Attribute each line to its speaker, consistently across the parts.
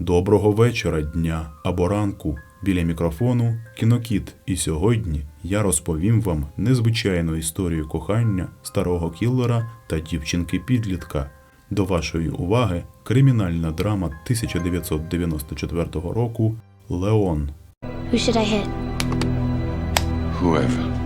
Speaker 1: Доброго вечора, дня або ранку. Біля мікрофону кінокіт. І сьогодні я розповім вам незвичайну історію кохання старого кіллера та дівчинки-підлітка. До вашої уваги кримінальна драма 1994 року Леон.
Speaker 2: Who should I hit?
Speaker 3: Whoever.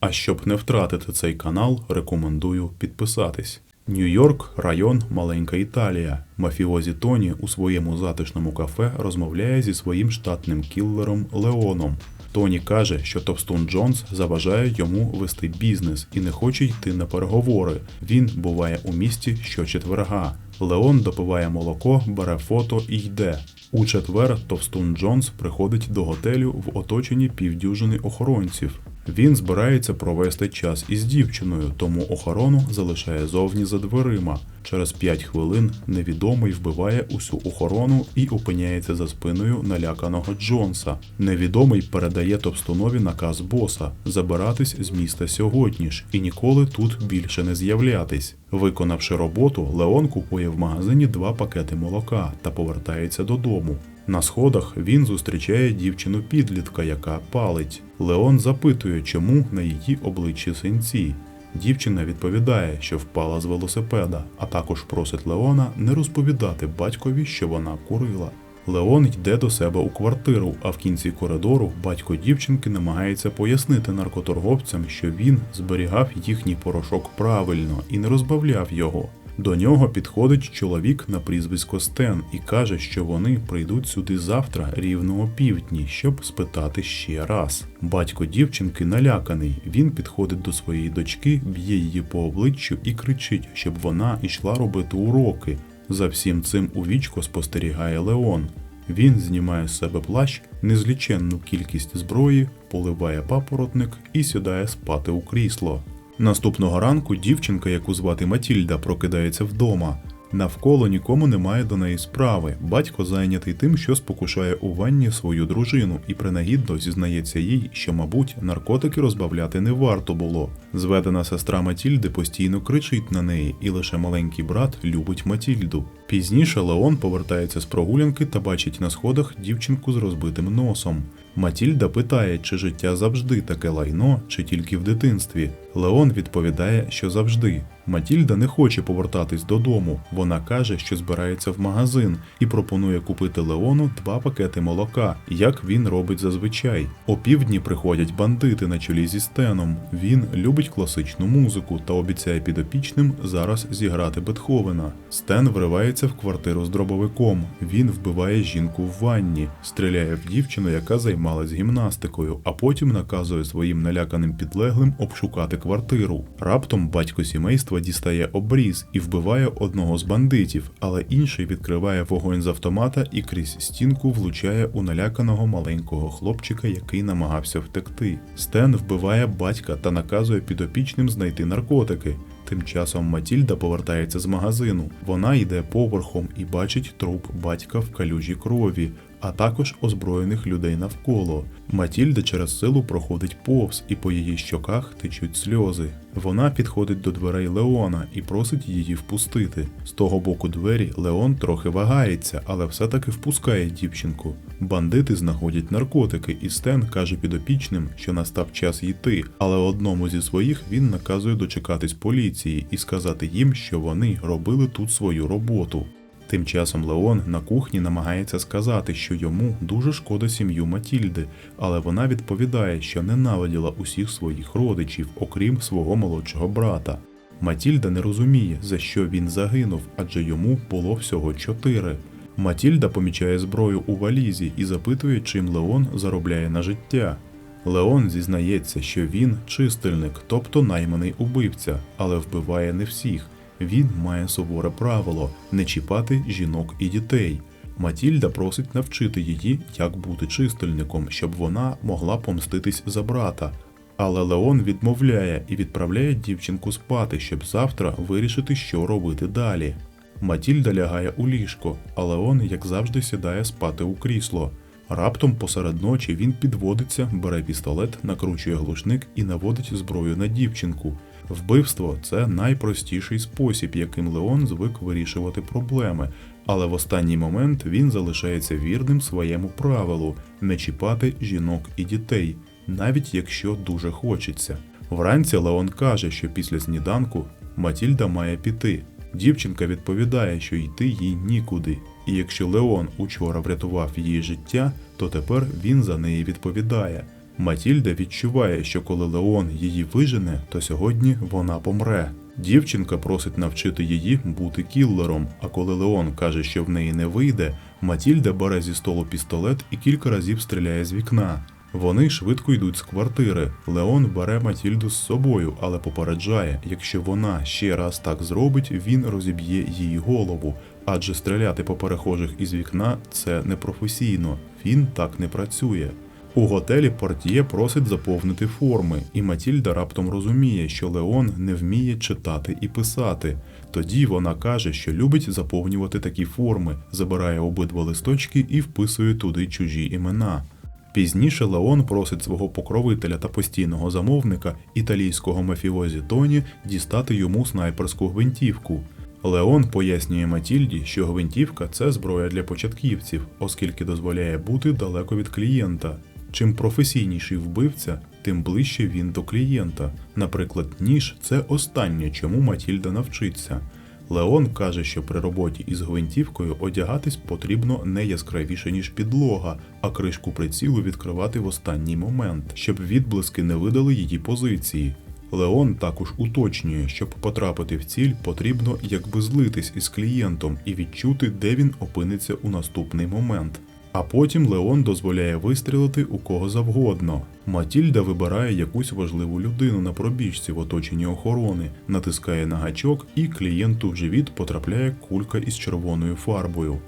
Speaker 1: А щоб не втратити цей канал, рекомендую підписатись. Нью-Йорк, район Маленька Італія. Мафіозі Тоні у своєму затишному кафе розмовляє зі своїм штатним кіллером Леоном. Тоні каже, що Товстун Джонс заважає йому вести бізнес і не хоче йти на переговори. Він буває у місті щочетверга. Леон допиває молоко, бере фото і йде. У четвер Товстун Джонс приходить до готелю в оточенні півдюжини охоронців. Він збирається провести час із дівчиною, тому охорону залишає зовні за дверима. Через 5 хвилин невідомий вбиває усю охорону і опиняється за спиною наляканого Джонса. Невідомий передає Товстунові наказ боса забиратись з міста сьогодні ж і ніколи тут більше не з'являтись. Виконавши роботу, Леон купує в магазині два пакети молока та повертається додому. На сходах він зустрічає дівчину підлітка, яка палить. Леон запитує, чому на її обличчі синці. Дівчина відповідає, що впала з велосипеда, а також просить Леона не розповідати батькові, що вона курила. Леон йде до себе у квартиру, а в кінці коридору батько дівчинки намагається пояснити наркоторговцям, що він зберігав їхній порошок правильно і не розбавляв його. До нього підходить чоловік на прізвисько Стен і каже, що вони прийдуть сюди завтра рівно о півдні, щоб спитати ще раз. Батько дівчинки наляканий. Він підходить до своєї дочки, б'є її по обличчю і кричить, щоб вона йшла робити уроки. За всім цим у вічко спостерігає Леон. Він знімає з себе плащ, незліченну кількість зброї, поливає папоротник і сідає спати у крісло. Наступного ранку дівчинка, яку звати Матільда, прокидається вдома. Навколо нікому немає до неї справи. Батько зайнятий тим, що спокушає у ванні свою дружину, і принагідно зізнається їй, що, мабуть, наркотики розбавляти не варто було. Зведена сестра Матільди постійно кричить на неї, і лише маленький брат любить Матільду. Пізніше Леон повертається з прогулянки та бачить на сходах дівчинку з розбитим носом. Матільда питає, чи життя завжди таке лайно, чи тільки в дитинстві. Леон відповідає, що завжди. Матільда не хоче повертатись додому. Вона каже, що збирається в магазин і пропонує купити Леону два пакети молока, як він робить зазвичай. О півдні приходять бандити на чолі зі Стеном. Він любить класичну музику та обіцяє підопічним зараз зіграти Бетховена. Стен вривається в квартиру з дробовиком. Він вбиває жінку в ванні, стріляє в дівчину, яка займалась гімнастикою, а потім наказує своїм наляканим підлеглим обшукати квартиру. Раптом батько сімейства дістає обріз і вбиває одного з бандитів, але інший відкриває вогонь з автомата і крізь стінку влучає у наляканого маленького хлопчика, який намагався втекти. Стен вбиває батька та наказує підопічним знайти наркотики. Тим часом Матільда повертається з магазину. Вона йде поверхом і бачить труп батька в калюжі крові, а також озброєних людей навколо. Матільда через силу проходить повз, і по її щоках течуть сльози. Вона підходить до дверей Леона і просить її впустити. З того боку двері Леон трохи вагається, але все-таки впускає дівчинку. Бандити знаходять наркотики, і Стен каже підопічним, що настав час йти, але одному зі своїх він наказує дочекатись поліції і сказати їм, що вони робили тут свою роботу. Тим часом Леон на кухні намагається сказати, що йому дуже шкода сім'ю Матільди, але вона відповідає, що ненавиділа усіх своїх родичів, окрім свого молодшого брата. Матільда не розуміє, за що він загинув, адже йому було всього чотири. Матільда помічає зброю у валізі і запитує, чим Леон заробляє на життя. Леон зізнається, що він чистильник, тобто найманий убивця, але вбиває не всіх. Він має суворе правило не чіпати жінок і дітей. Матільда просить навчити її, як бути чистильником, щоб вона могла помститись за брата. Але Леон відмовляє і відправляє дівчинку спати, щоб завтра вирішити, що робити далі. Матільда лягає у ліжко, а Леон, як завжди, сідає спати у крісло. Раптом посеред ночі він підводиться, бере пістолет, накручує глушник і наводить зброю на дівчинку. Вбивство це найпростіший спосіб, яким Леон звик вирішувати проблеми, але в останній момент він залишається вірним своєму правилу не чіпати жінок і дітей, навіть якщо дуже хочеться. Вранці Леон каже, що після сніданку Матільда має піти. Дівчинка відповідає, що йти їй нікуди, і якщо Леон учора врятував її життя, то тепер він за неї відповідає. Матільда відчуває, що коли Леон її вижене, то сьогодні вона помре. Дівчинка просить навчити її бути кіллером, а коли Леон каже, що в неї не вийде, Матільда бере зі столу пістолет і кілька разів стріляє з вікна. Вони швидко йдуть з квартири. Леон бере Матільду з собою, але попереджає, якщо вона ще раз так зробить, він розіб'є її голову. Адже стріляти по перехожих із вікна це непрофесійно. Він так не працює. У готелі портьє просить заповнити форми, і Матільда раптом розуміє, що Леон не вміє читати і писати. Тоді вона каже, що любить заповнювати такі форми, забирає обидва листочки і вписує туди чужі імена. Пізніше Леон просить свого покровителя та постійного замовника, італійського мафіозі Тоні, дістати йому снайперську гвинтівку. Леон пояснює Матільді, що гвинтівка це зброя для початківців, оскільки дозволяє бути далеко від клієнта. Чим професійніший вбивця, тим ближче він до клієнта. Наприклад, ніж це останнє, чому Матільда навчиться. Леон каже, що при роботі із гвинтівкою одягатись потрібно не яскравіше, ніж підлога, а кришку прицілу відкривати в останній момент, щоб відблиски не видали її позиції. Леон також уточнює, щоб потрапити в ціль, потрібно якби злитись із клієнтом і відчути, де він опиниться у наступний момент. А потім Леон дозволяє вистрілити у кого завгодно. Матільда вибирає якусь важливу людину на пробіжці в оточенні охорони, натискає на гачок, і клієнту в живіт потрапляє кулька із червоною фарбою.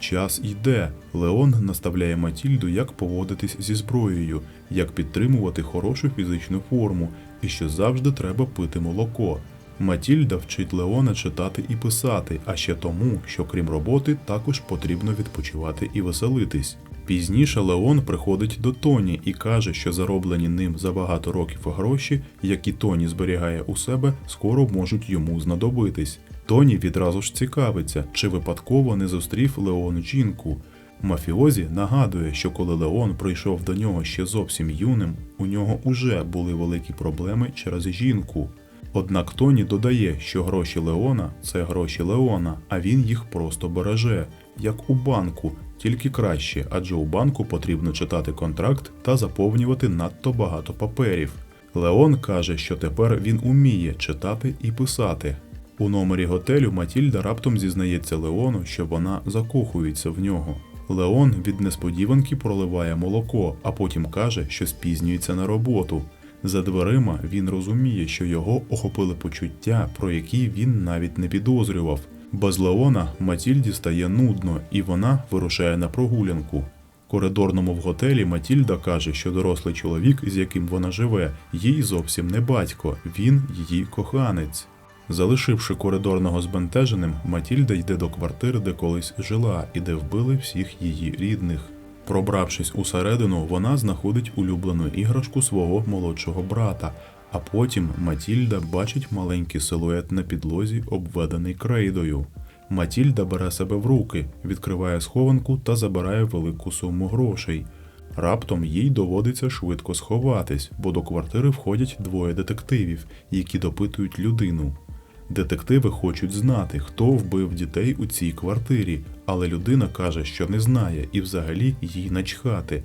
Speaker 1: Час йде. Леон наставляє Матільду, як поводитись зі зброєю, як підтримувати хорошу фізичну форму, і що завжди треба пити молоко. Матільда вчить Леона читати і писати, а ще тому, що крім роботи, також потрібно відпочивати і веселитись. Пізніше Леон приходить до Тоні і каже, що зароблені ним за багато років гроші, які Тоні зберігає у себе, скоро можуть йому знадобитись. Тоні відразу ж цікавиться, чи випадково не зустрів Леон жінку. Мафіозі нагадує, що коли Леон прийшов до нього ще зовсім юним, у нього уже були великі проблеми через жінку. Однак Тоні додає, що гроші Леона це гроші Леона, а він їх просто береже, як у банку, тільки краще, адже у банку потрібно читати контракт та заповнювати надто багато паперів. Леон каже, що тепер він уміє читати і писати. У номері готелю Матільда раптом зізнається Леону, що вона закохується в нього. Леон від несподіванки проливає молоко, а потім каже, що спізнюється на роботу. За дверима він розуміє, що його охопили почуття, про які він навіть не підозрював. Без Леона Матільді стає нудно, і вона вирушає на прогулянку. Коридорному в готелі Матільда каже, що дорослий чоловік, з яким вона живе, їй зовсім не батько, він її коханець. Залишивши коридорного збентеженим, Матільда йде до квартири, де колись жила, і де вбили всіх її рідних. Пробравшись усередину, вона знаходить улюблену іграшку свого молодшого брата, а потім Матільда бачить маленький силует на підлозі, обведений крейдою. Матільда бере себе в руки, відкриває схованку та забирає велику суму грошей. Раптом їй доводиться швидко сховатись, бо до квартири входять двоє детективів, які допитують людину. Детективи хочуть знати, хто вбив дітей у цій квартирі, але людина каже, що не знає, і взагалі їй начхати.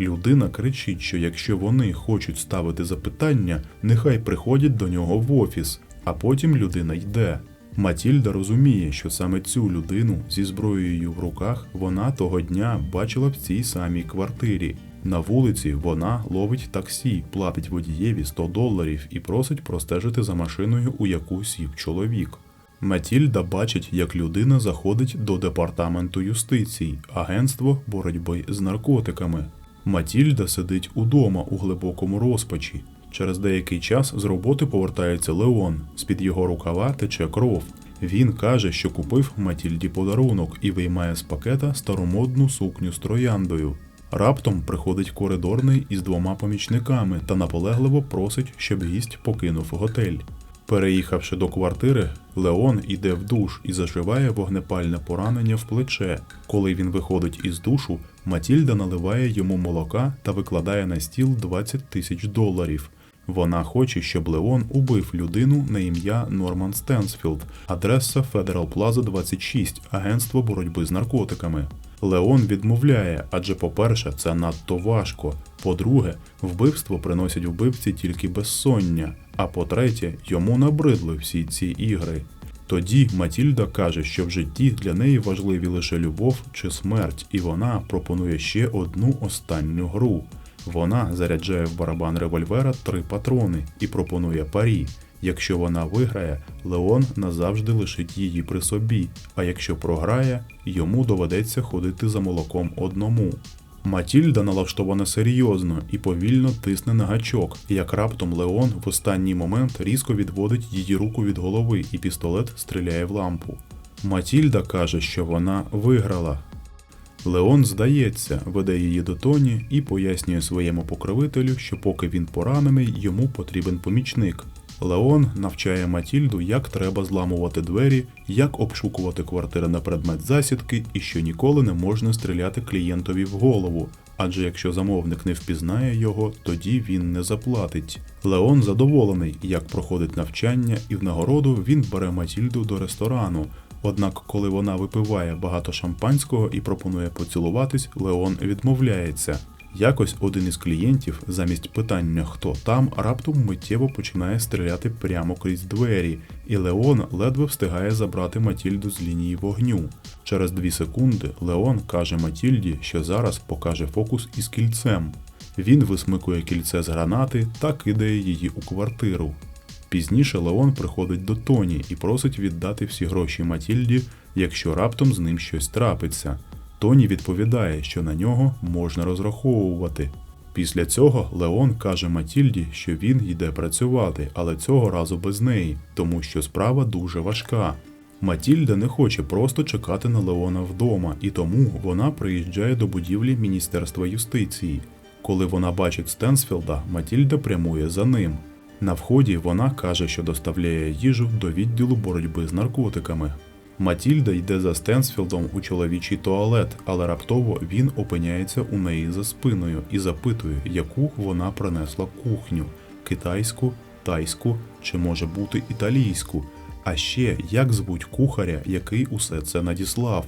Speaker 1: Людина кричить, що якщо вони хочуть ставити запитання, нехай приходять до нього в офіс, а потім людина йде. Матільда розуміє, що саме цю людину зі зброєю в руках вона того дня бачила в цій самій квартирі. На вулиці вона ловить таксі, платить водієві 100 доларів і просить простежити за машиною, у яку сів чоловік. Матільда бачить, як людина заходить до департаменту юстиції, агентство боротьби з наркотиками. Матільда сидить удома у глибокому розпачі. Через деякий час з роботи повертається Леон. З-під його рукава тече кров. Він каже, що купив Матільді подарунок і виймає з пакета старомодну сукню з трояндою. Раптом приходить коридорний із двома помічниками та наполегливо просить, щоб гість покинув готель. Переїхавши до квартири, Леон іде в душ і заживає вогнепальне поранення в плече. Коли він виходить із душу, Матільда наливає йому молока та викладає на стіл 20 тисяч доларів. Вона хоче, щоб Леон убив людину на ім'я Норман Стенсфілд, адреса Федерал Плаза 26, агентство боротьби з наркотиками. Леон відмовляє, адже, по-перше, це надто важко. По-друге, вбивство приносять вбивці тільки безсоння. А по-третє, йому набридли всі ці ігри. Тоді Матільда каже, що в житті для неї важливі лише любов чи смерть, і вона пропонує ще одну останню гру. Вона заряджає в барабан револьвера три патрони і пропонує парі. Якщо вона виграє, Леон назавжди лишить її при собі, а якщо програє, йому доведеться ходити за молоком одному. Матільда налаштована серйозно і повільно тисне на гачок, як раптом Леон в останній момент різко відводить її руку від голови, і пістолет стріляє в лампу. Матільда каже, що вона виграла. Леон здається, веде її до Тоні і пояснює своєму покровителю, що поки він поранений, йому потрібен помічник. Леон навчає Матільду, як треба зламувати двері, як обшукувати квартири на предмет засідки і що ніколи не можна стріляти клієнтові в голову. Адже якщо замовник не впізнає його, тоді він не заплатить. Леон задоволений, як проходить навчання, і в нагороду він бере Матільду до ресторану. Однак, коли вона випиває багато шампанського і пропонує поцілуватись, Леон відмовляється. Якось один із клієнтів, замість питання, хто там, раптом миттєво починає стріляти прямо крізь двері, і Леон ледве встигає забрати Матільду з лінії вогню. Через дві секунди Леон каже Матільді, що зараз покаже фокус із кільцем. Він висмикує кільце з гранати та кидає її у квартиру. Пізніше Леон приходить до Тоні і просить віддати всі гроші Матільді, якщо раптом з ним щось трапиться. Тоні відповідає, що на нього можна розраховувати. Після цього Леон каже Матільді, що він йде працювати, але цього разу без неї, тому що справа дуже важка. Матільда не хоче просто чекати на Леона вдома, і тому вона приїжджає до будівлі Міністерства юстиції. Коли вона бачить Стенсфілда, Матільда прямує за ним. На вході вона каже, що доставляє їжу до відділу боротьби з наркотиками. Матільда йде за Стенсфілдом у чоловічий туалет, але раптово він опиняється у неї за спиною і запитує, яку вона принесла кухню китайську, тайську чи може бути італійську. А ще як звуть кухаря, який усе це надіслав.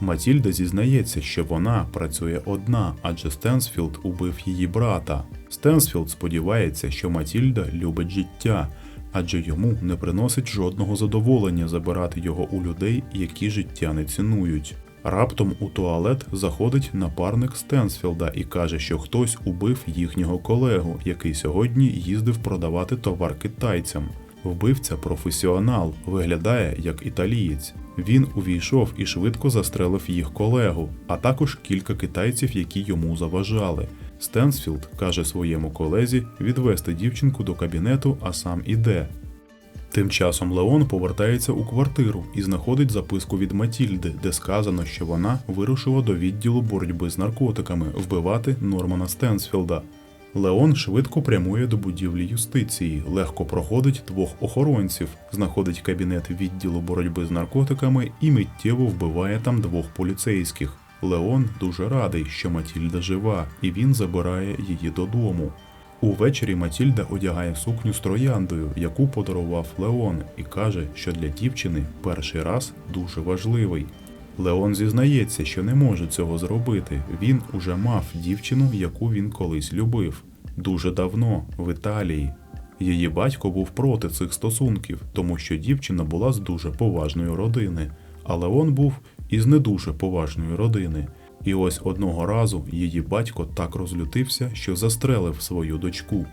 Speaker 1: Матільда зізнається, що вона працює одна, адже Стенсфілд убив її брата. Стенсфілд сподівається, що Матільда любить життя, адже йому не приносить жодного задоволення забирати його у людей, які життя не цінують. Раптом у туалет заходить напарник Стенсфілда і каже, що хтось убив їхнього колегу, який сьогодні їздив продавати товар китайцям. Вбивця професіонал, виглядає як італієць. Він увійшов і швидко застрелив їх колегу, а також кілька китайців, які йому заважали. Стенсфілд каже своєму колезі відвести дівчинку до кабінету, а сам іде. Тим часом Леон повертається у квартиру і знаходить записку від Матільди, де сказано, що вона вирушила до відділу боротьби з наркотиками вбивати Нормана Стенсфілда. Леон швидко прямує до будівлі юстиції, легко проходить двох охоронців, знаходить кабінет відділу боротьби з наркотиками і миттєво вбиває там двох поліцейських. Леон дуже радий, що Матільда жива, і він забирає її додому. Увечері Матільда одягає сукню з трояндою, яку подарував Леон, і каже, що для дівчини перший раз дуже важливий. Леон зізнається, що не може цього зробити. Він уже мав дівчину, яку він колись любив. Дуже давно, в Італії. Її батько був проти цих стосунків, тому що дівчина була з дуже поважної родини, а Леон був із не дуже поважної родини. І ось одного разу її батько так розлютився, що застрелив свою дочку.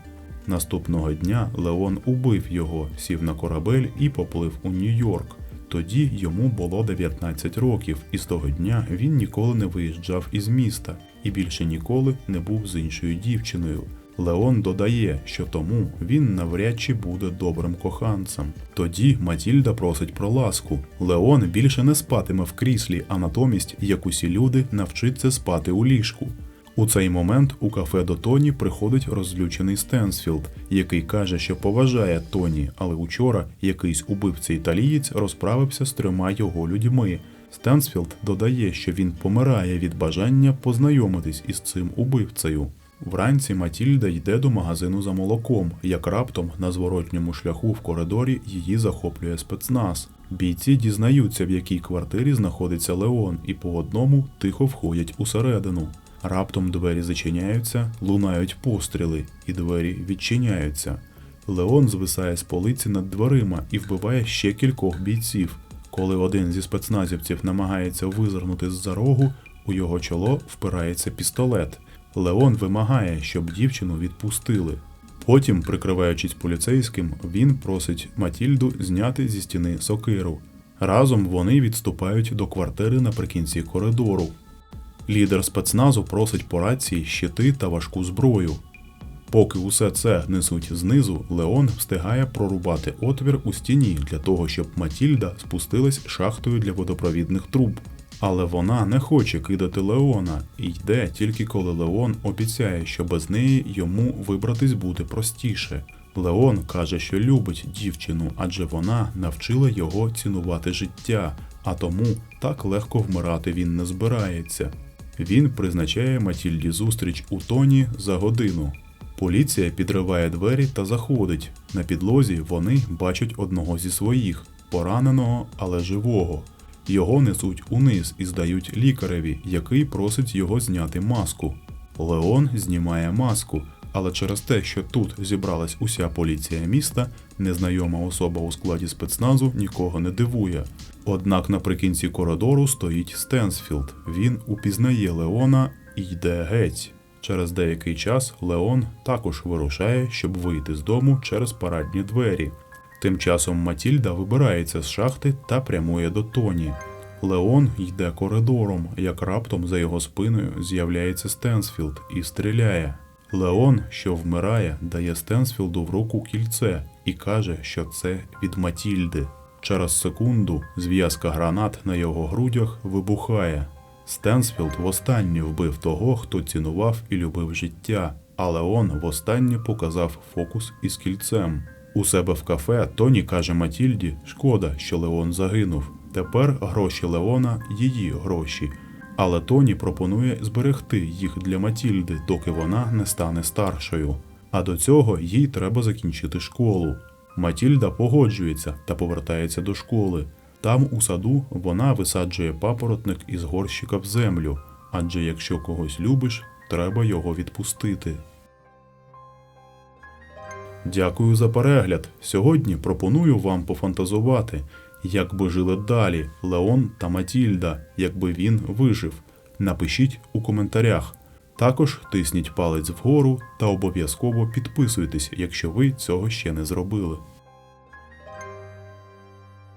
Speaker 1: Наступного дня Леон убив його, сів на корабель і поплив у Нью-Йорк. Тоді йому було 19 років, і з того дня він ніколи не виїжджав із міста і більше ніколи не був з іншою дівчиною. Леон додає, що тому він навряд чи буде добрим коханцем. Тоді Матільда просить про ласку. Леон більше не спатиме в кріслі, а натомість, як усі люди, навчиться спати у ліжку. У цей момент у кафе до Тоні приходить розлючений Стенсфілд, який каже, що поважає Тоні, але учора якийсь убивця італієць розправився з трьома його людьми. Стенсфілд додає, що він помирає від бажання познайомитись із цим убивцею. Вранці Матільда йде до магазину за молоком, як раптом на зворотньому шляху в коридорі її захоплює спецназ. Бійці дізнаються, в якій квартирі знаходиться Леон, і по одному тихо входять усередину. Раптом двері зачиняються, лунають постріли, і двері відчиняються. Леон звисає з полиці над дверима і вбиває ще кількох бійців. Коли один зі спецназівців намагається визирнути з-за рогу, у його чоло впирається пістолет. Леон вимагає, щоб дівчину відпустили. Потім, прикриваючись поліцейським, він просить Матільду зняти зі стіни сокиру. Разом вони відступають до квартири наприкінці коридору. Лідер спецназу просить по рації щити та важку зброю. Поки усе це несуть знизу, Леон встигає прорубати отвір у стіні для того, щоб Матільда спустилась шахтою для водопровідних труб. Але вона не хоче кидати Леона і йде тільки коли Леон обіцяє, що без неї йому вибратись буде простіше. Леон каже, що любить дівчину, адже вона навчила його цінувати життя, а тому так легко вмирати він не збирається. Він призначає Матільді зустріч у Тоні за годину. Поліція підриває двері та заходить. На підлозі вони бачать одного зі своїх, пораненого, але живого. Його несуть униз і здають лікареві, який просить його зняти маску. Леон знімає маску, але через те, що тут зібралась уся поліція міста, незнайома особа у складі спецназу нікого не дивує. Однак наприкінці коридору стоїть Стенсфілд. Він упізнає Леона і йде геть. Через деякий час Леон також вирушає, щоб вийти з дому через парадні двері. Тим часом Матільда вибирається з шахти та прямує до Тоні. Леон йде коридором, як раптом за його спиною з'являється Стенсфілд і стріляє. Леон, що вмирає, дає Стенсфілду в руку кільце і каже, що це від Матільди. Через секунду зв'язка гранат на його грудях вибухає. Стенсфілд востаннє вбив того, хто цінував і любив життя, а Леон востаннє показав фокус із кільцем. У себе в кафе Тоні каже Матільді, шкода, що Леон загинув. Тепер гроші Леона її гроші. Але Тоні пропонує зберегти їх для Матільди, доки вона не стане старшою. А до цього їй треба закінчити школу. Матільда погоджується та повертається до школи. Там у саду вона висаджує папоротник із горщика в землю, адже якщо когось любиш, треба його відпустити. Дякую за перегляд. Сьогодні пропоную вам пофантазувати, як би жили далі Леон та Матільда, якби він вижив. Напишіть у коментарях. Також тисніть палець вгору та обов'язково підписуйтесь, якщо ви цього ще не зробили.